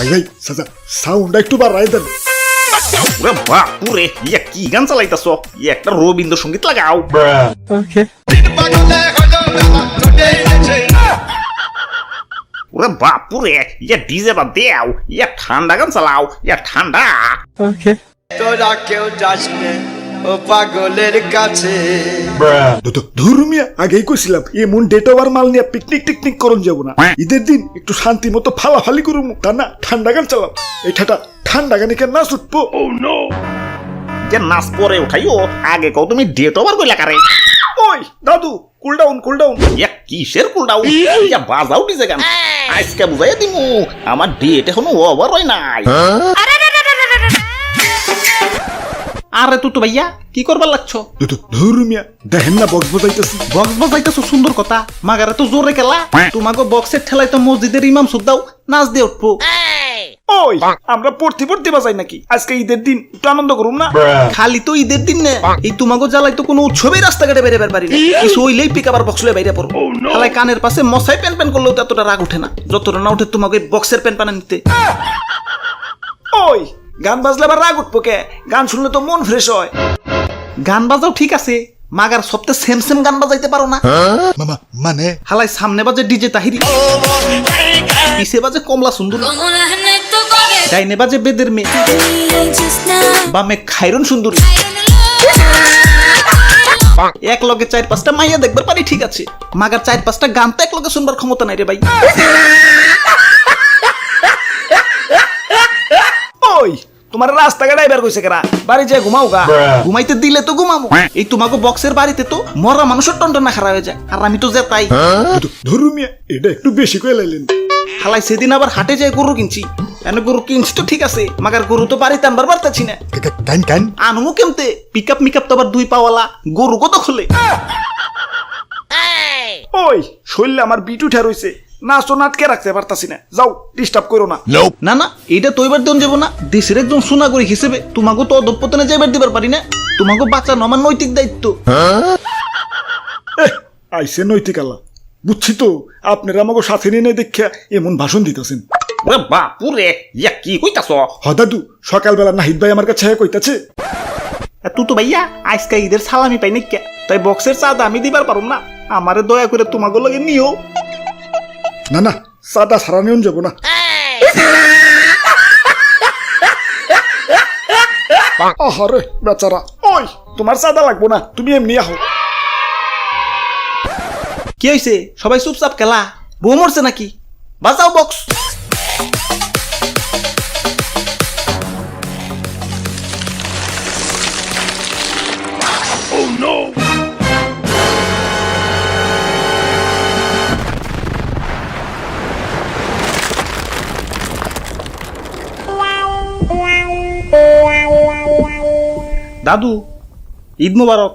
ভাই ভাই চাচা সাউন্ডটা একটু বাড়াই দেন। ওরে বাপুরে ইয়া কি গান চালাইতাছ? একটা রবীন্দ্রসঙ্গীত লাগাও। ওরে বাপুরে ইয়া ডিজে বা দেও ইয়া ঠান্ডা গান চালাও ইয়া ঠান্ডা। তোরা কেউ যাস ও পাগলের কাছে। ধর্মিয়া আগেই কইছিলাম এমন ডেট ওভার মাল নিয়ে পিকনিক টিকনিক করন যাব না। ঈদের দিন একটু শান্তি মতো ফালাফালি করুম। তা না ঠান্ডা গান চালাম। এই ঠাটা ঠান্ডা গানে কেন না ছুটবো যে নাচ পরে উঠাইও আগে কও তুমি ডেট ওভার কইলা কারে? ওই দাদু কুল ডাউন কুল ডাউন ইয়া কিসের কুলডাও ইয়া বাজাও ডিজে গান আজকে বুঝাই দিমু আমার ডেট এখনও ওভার হয় নাই। আরে তুই তো ভাইয়া কি করবার লাগছো? ধর্মিয়া দেখেন না বক্স বাজাইতেছি। বক্স বাজাইতেছো সুন্দর কথা। মাগারে তো জোরে খেলা। তোমাকে বক্সের ঠেলাই তো মসজিদের ইমাম সুদ্দাও নাচ দিয়ে উঠবো। ওই আমরা পড়তে পড়তে বাজাই নাকি? আজকে ঈদের দিন একটু আনন্দ করুম না? খালি তো ঈদের দিন না। এই তোমাকে জ্বালাই তো কোনো উৎসবের রাস্তাঘাটে বেরে বের পারি না কিছু হইলেই পিক আবার বক্স লয়ে বাইরে পড়ো খালাই কানের পাশে মশাই প্যান প্যান করলেও তো এতটা রাগ উঠে না। যতটা না উঠে তোমাকে বক্সের প্যান প্যানা নিতে ওই গান বাজলে আবার রাগ উঠবো কে? গান শুনলে তো মন ফ্রেশ হয়। গান বাজাও ঠিক আছে মাগার সপ্তাহে সেম সেম গান বাজাইতে পারো না। মামা মানে? হালাই সামনে বাজে ডিজে তাহিরি। পিছে বাজে কমলা সুন্দর। ডাইনে বাজে বেদের মেয়ে. বামে খাইরন সুন্দরী। এক লগে চার পাঁচটা মাইয়া দেখবার পারি ঠিক আছে। মাগার চার পাঁচটা গান তো এক লগে শুনবার ক্ষমতা নাই রে ভাই ওই তোমার রাস্তাঘাট এবার কইছে কেরা? বাড়ি যায় ঘুমাও গা। ঘুমাইতে দিলে তো ঘুমামো। এই তোমাকে বক্সের বাড়িতে তো মরা মানুষের টন্টনা খারাপ হয়ে যায়। আর আমি তো যে তাই। ধর্মিয়া এটা একটু বেশি কয়ে লাইলেন। হালাই সেদিন আবার হাটে যায় গরু কিনছি। কেন গরু কিনছি তো ঠিক আছে মাগার গরু তো বাড়িতে আনবার পারতাছি না। কান কান আনমু কেমতে? পিক আপ মিক আপ তো আবার দুই পাওয়ালা গরু কত খুলে? ওই শরীরে আমার বিট উঠে রইছে। নাচ তো নাটকে রাখতে পারতাছি না। যাও ডিস্টার্ব করো না। না না এটা তো এবার দেন যাব না। দেশের একজন সোনাগরি হিসেবে তোমাকে তো অধপতনে যাইবার দিবার পারি না। তোমাকে বাঁচানো আমার নৈতিক দায়িত্ব। আইসে নৈতিক আল্লাহ। বুঝছি তো আপনারা আমাকে সাথে নিয়ে দেখা এমন ভাষণ দিতেছেন। বাপুরে ইয়া কি কইতাছ? হ দাদু সকালবেলা নাহিদ ভাই আমার কাছে কইতাছে। তুই তো ভাইয়া আজকে ঈদের সালামি পাই নাকি তাই বক্সের চাঁদা আমি দিবার পারুম না। আমারে দয়া করে তোমাকে লগে নিও। না না, সাদা সারা নিয়ে যাব না। আহারে, বেচারা, ওই, তোমার সাদা লাগবো না, তুমি এমনি আহো। কি হয়েছে সবাই চুপচাপ খেলা? বউ মরছে নাকি? বাজাও বক্স দাদু ঈদ মুবারক।